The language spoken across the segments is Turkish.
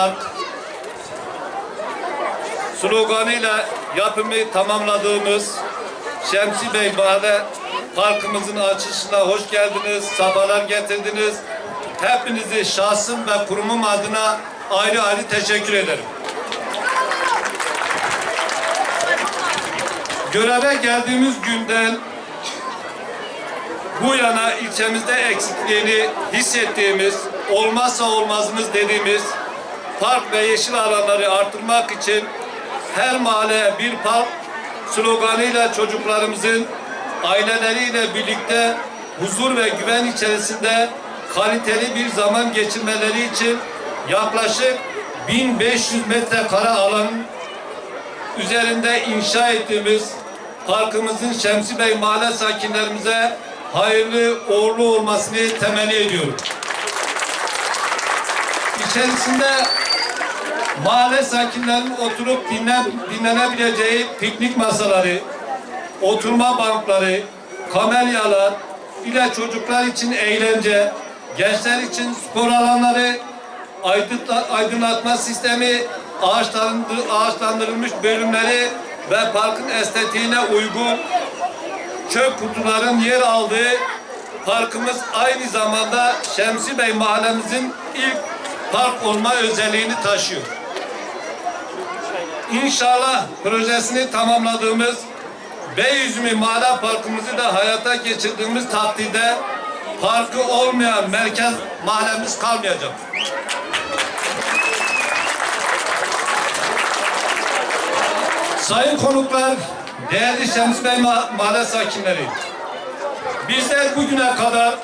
Park sloganıyla yapımı tamamladığımız Şemsi Bey Mahalle Parkımızın açılışına hoş geldiniz, sabahlar getirdiniz. Hepinizi şahsım ve kurumum adına ayrı ayrı teşekkür ederim. Göreve geldiğimiz günden bu yana ilçemizde eksikliğini hissettiğimiz, olmazsa olmazımız dediğimiz park ve yeşil alanları artırmak için her mahalleye bir park sloganıyla çocuklarımızın aileleriyle birlikte huzur ve güven içerisinde kaliteli bir zaman geçirmeleri için yaklaşık 1500 metrekare alanın üzerinde inşa ettiğimiz parkımızın Şemsi Bey mahalle sakinlerimize hayırlı uğurlu olmasını temenni ediyorum. İçerisinde mahalle sakinlerinin oturup dinlen, dinlenebileceği piknik masaları, oturma bankları, kamelyalar, ile çocuklar için eğlence, gençler için spor alanları, aydınla- aydınlatma sistemi, ağaçlandır- ağaçlandırılmış bölümleri ve parkın estetiğine uygun çöp kutuların yer aldığı parkımız aynı zamanda Şemsi Bey mahallemizin ilk park olma özelliğini taşıyor. İnşallah projesini tamamladığımız Beyüzümü Mahalle Parkımızı da hayata geçirdiğimiz takdirde parkı olmayan merkez mahallemiz kalmayacak. Sayın konuklar, değerli Şems Bey ma- mahalle sakinleri, bizler bugüne kadar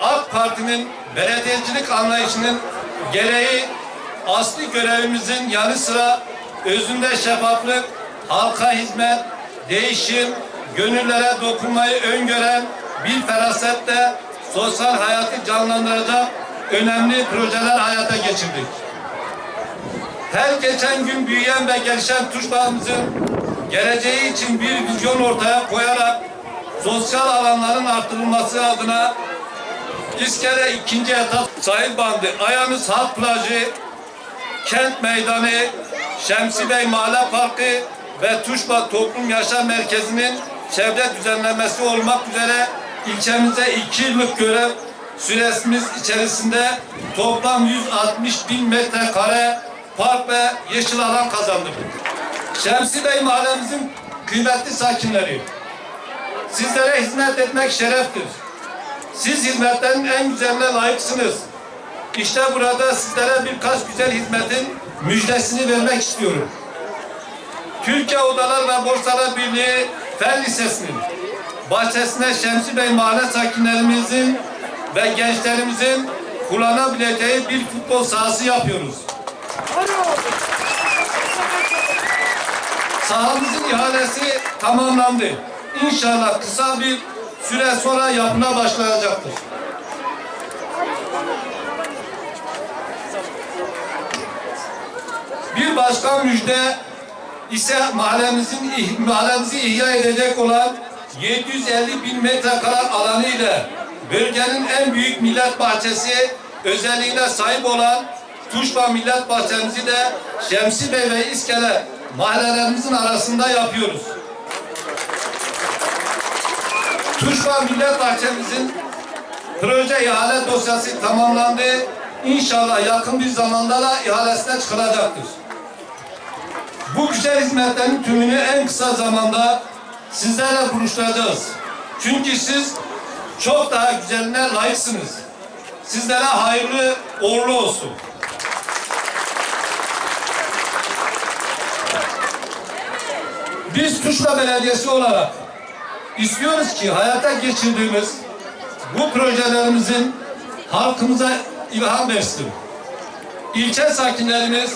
AK Parti'nin belediyecilik anlayışının gereği asli görevimizin yanı sıra özünde şeffaflık, halka hizmet, değişim, gönüllere dokunmayı öngören bir ferasetle sosyal hayatı canlandıracak önemli projeler hayata geçirdik. Her geçen gün büyüyen ve gelişen Tuşbağımızın geleceği için bir vizyon ortaya koyarak sosyal alanların artırılması adına İskele ikinci etap sahil bandı, Ayağınız Halk Plajı, Kent Meydanı, Şemsi Bey Mahalle Parkı ve Tuşba Toplum Yaşam Merkezi'nin çevre düzenlemesi olmak üzere ilçemize iki yıllık görev süresimiz içerisinde toplam 160 bin metrekare park ve yeşil alan kazandık. Şemsi Bey mahallemizin kıymetli sakinleri, sizlere hizmet etmek şereftir. Siz hizmetlerin en güzeline layıksınız. İşte burada sizlere birkaç güzel hizmetin müjdesini vermek istiyorum. Türkiye Odalar ve Borsalar Birliği Fen Lisesi'nin bahçesine Şemsi Bey mahalle sakinlerimizin ve gençlerimizin kullanabileceği bir futbol sahası yapıyoruz. Sahamızın ihalesi tamamlandı. İnşallah kısa bir süre sonra yapına başlayacaktır. Bir başka müjde ise mahallemizin mahallemizi ihya edecek olan 750 bin metrekare alanı ile bölgenin en büyük millet bahçesi özelliğine sahip olan Tuşba Millet Bahçemizi de Şemsi Bey ve İskele mahallelerimizin arasında yapıyoruz. Tuşba Millet Bahçemizin proje ihale dosyası tamamlandı. İnşallah yakın bir zamanda da ihalesine çıkılacaktır. Bu güzel hizmetlerin tümünü en kısa zamanda sizlerle buluşturacağız. Çünkü siz çok daha güzeline layıksınız. Sizlere hayırlı uğurlu olsun. Biz Tuşla Belediyesi olarak istiyoruz ki hayata geçirdiğimiz bu projelerimizin halkımıza ilham versin. İlçe sakinlerimiz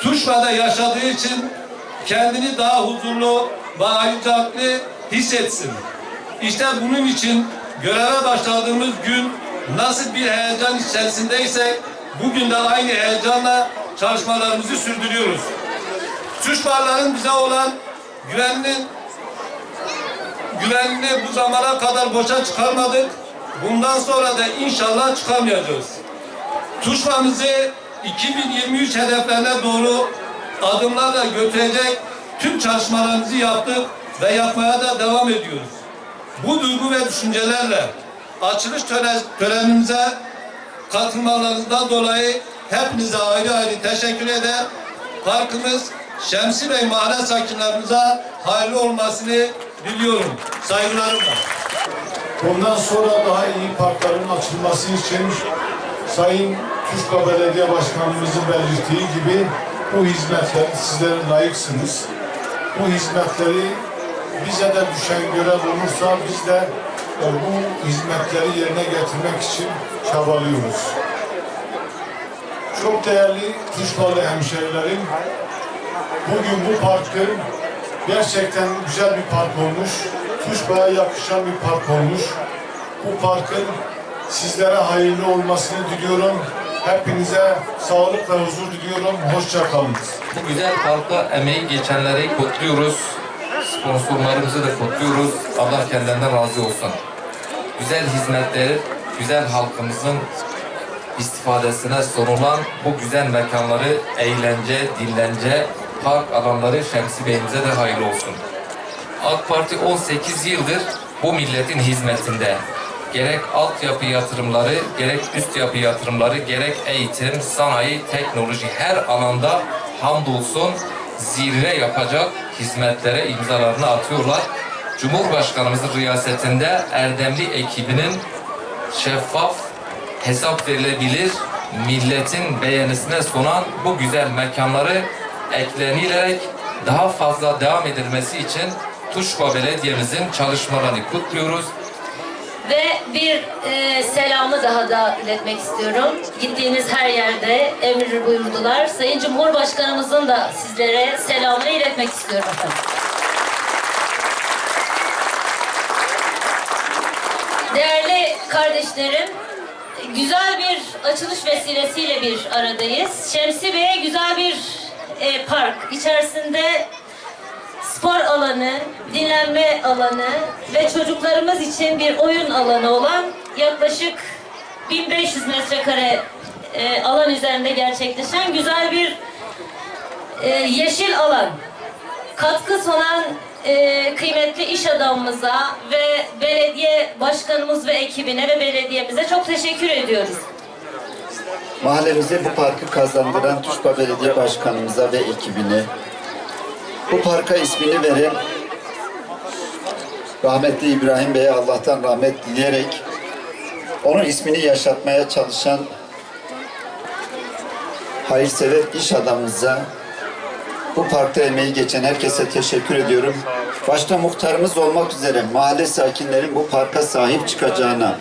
Tuşla'da yaşadığı için kendini daha huzurlu ve ayrıcalıklı hissetsin. İşte bunun için göreve başladığımız gün nasıl bir heyecan içerisindeysek bugün de aynı heyecanla çalışmalarımızı sürdürüyoruz. Tuşlarların bize olan güveninin güvenini bu zamana kadar boşa çıkarmadık. Bundan sonra da inşallah çıkarmayacağız. Tuşlamızı 2023 hedeflerine doğru adımlarla götürecek tüm çalışmalarımızı yaptık ve yapmaya da devam ediyoruz. Bu duygu ve düşüncelerle açılış töre- törenimize katılmalarınızdan dolayı hepinize ayrı ayrı teşekkür eder. Parkımız Şemsi Bey mahalle sakinlerimize hayırlı olmasını diliyorum. Saygılarımla. Bundan sonra daha iyi parkların açılması için Sayın Tuşla Belediye Başkanımızın belirttiği gibi bu hizmetleri sizlere layıksınız. Bu hizmetleri bize de düşen görev olursa biz de e, bu hizmetleri yerine getirmek için çabalıyoruz. Çok değerli Tuşlalı hemşehrilerim, bugün bu parkı gerçekten güzel bir park olmuş. Tuşla'ya yakışan bir park olmuş. Bu parkın sizlere hayırlı olmasını diliyorum. Hepinize sağlık ve huzur diliyorum. Hoşça kalın. Bu güzel parka emeği geçenleri kutluyoruz. Sponsorlarımızı da kutluyoruz. Allah kendilerinden razı olsun. Güzel hizmetleri, güzel halkımızın istifadesine sunulan bu güzel mekanları, eğlence, dinlence, park alanları Şemsi Bey'imize de hayırlı olsun. AK Parti 18 yıldır bu milletin hizmetinde. Gerek altyapı yatırımları, gerek üst yapı yatırımları, gerek eğitim, sanayi, teknoloji her alanda hamdolsun zirve yapacak hizmetlere imzalarını atıyorlar. Cumhurbaşkanımızın riyasetinde Erdemli ekibinin şeffaf, hesap verilebilir, milletin beğenisine sunan bu güzel mekanları eklenilerek daha fazla devam edilmesi için Tuşba Belediye'mizin çalışmalarını kutluyoruz. Ve bir e, selamı daha da iletmek istiyorum. Gittiğiniz her yerde emir buyurdular. Sayın Cumhurbaşkanımızın da sizlere selamını iletmek istiyorum. Değerli kardeşlerim, güzel bir açılış vesilesiyle bir aradayız. Şemsi Bey'e güzel bir e, park. İçerisinde spor alanı, dinlenme alanı ve çocuklarımız için bir oyun alanı olan yaklaşık 1500 metrekare e, alan üzerinde gerçekleşen güzel bir e, yeşil alan. Katkı sunan e, kıymetli iş adamımıza ve belediye başkanımız ve ekibine ve belediyemize çok teşekkür ediyoruz. Mahallemize bu parkı kazandıran Tuşba Belediye Başkanımıza ve ekibine, bu parka ismini veren rahmetli İbrahim Bey'e Allah'tan rahmet dileyerek onun ismini yaşatmaya çalışan hayırsever iş adamımıza, bu parkta emeği geçen herkese teşekkür ediyorum. Başta muhtarımız olmak üzere mahalle sakinlerin bu parka sahip çıkacağına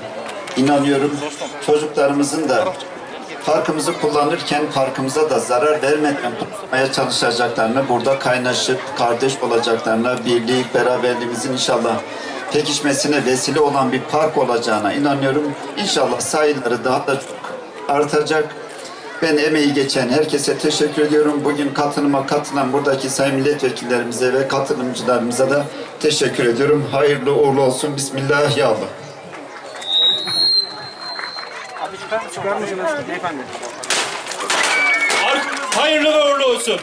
inanıyorum. Çocuklarımızın da parkımızı kullanırken parkımıza da zarar vermeden tutmaya çalışacaklarını, burada kaynaşıp kardeş olacaklarına, birlik, beraberliğimizin inşallah pekişmesine vesile olan bir park olacağına inanıyorum. İnşallah sayıları daha da çok artacak. Ben emeği geçen herkese teşekkür ediyorum. Bugün katılıma katılan buradaki sayın milletvekillerimize ve katılımcılarımıza da teşekkür ediyorum. Hayırlı uğurlu olsun. Bismillah. Çıkar mısınız? Beyefendi. Hayırlı ve uğurlu olsun.